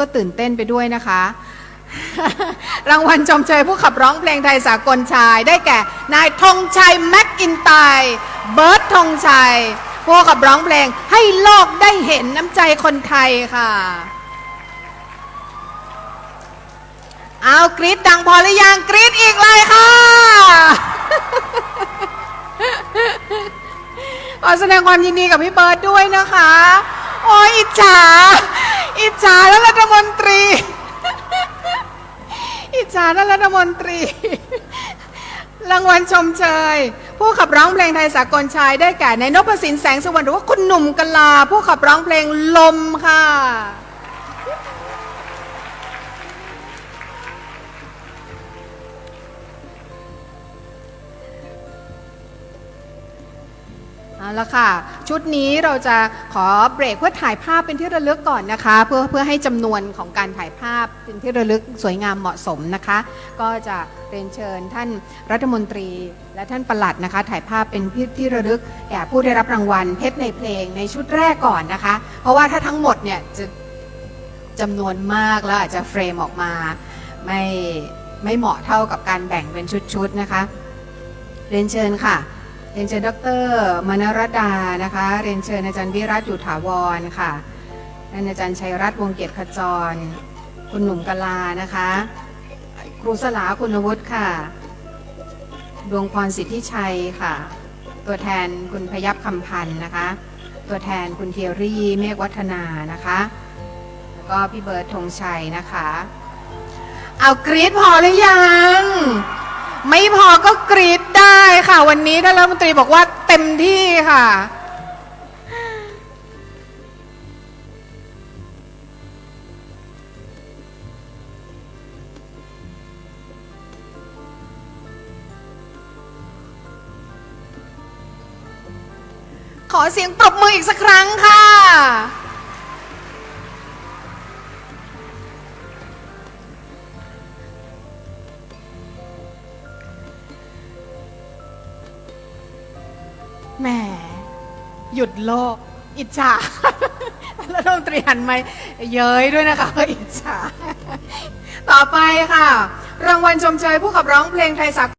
ก็ตื่นเต้นไปด้วยนะคะ รางวัลชมเชยผู้ขับร้องเพลงไทยสากลชาย ได้แก่ นายธงชัยแม็กกินไตเบิร์ตธงชัย ผู้ขับร้องเพลงให้โลกได้เห็นน้ำใจคนไทยค่ะ เอากรีดดังพอหรือยังกรีดอีกเลยค่ะ ขอแสดงความยินดีกับพี่เบิร์ดด้วยนะคะ โอ้ยอิจฉา อิจฉาแล้วรัฐมนตรี รางวัลชมเชย ผู้ขับร้องเพลงไทยสากลชายได้แก่ในายนพสินแสงสุวรรณหรือว่าคุณหนุ่มกลา ผู้ขับร้องเพลงลมค่ะ เอาละค่ะ ชุดนี้เราจะขอเบรกเพื่อถ่ายภาพเป็นที่ระลึกก่อนนะคะ เพื่อเพื่อให้จำนวนของการถ่ายภาพเป็นที่ระลึกสวยงามเหมาะสมนะคะ ก็จะเรียนเชิญท่านรัฐมนตรีและท่านประหลัดนะคะ ถ่ายภาพเป็นที่ระลึกแก่ผู้ได้รับรางวัลเพชรในเพลงในชุดแรกก่อนนะคะ เพราะว่าถ้าทั้งหมดเนี่ยจะจำนวนมากแล้วอาจจะเฟรมออกมาไม่ไม่เหมาะเท่ากับการแบ่งเป็นชุดๆนะคะ เรียนเชิญค่ะ เรียนเชิญดรมนรดานะคะ เรียนเชิญอาจารย์วิรัตอยู่ถาวรค่ะนอาจารย์ชัยรัตน์วงเกียรติขจร คุณหนุ่มกลานะคะ ครูสลาคุณวุฒิค่ะ ดวงพรสิทธิชัยค่ะ ตัวแทนคุณพยับคำพันธ์นะคะ ตัวแทนคุณเทียรี่เมฆวัฒนานะคะ แล้วก็พี่เบิร์ดธงชัยนะคะ เอากรีดพอหรือยัง ไม่พอก็กรีดได้ค่ะวัน ท่านรัฐมนตรีบอกว่าเต็มที่ค่ะ ขอเสียงปรบมืออีกสักครั้งค่ะ แหมหยุดโลก อิจฉาแล้วต้องเตรียนไหมเย้ยด้วยนะคะว่าอิจฉา ต่อไปค่ะ รางวัลชมเชยผู้ขับร้องเพลงไทยสากล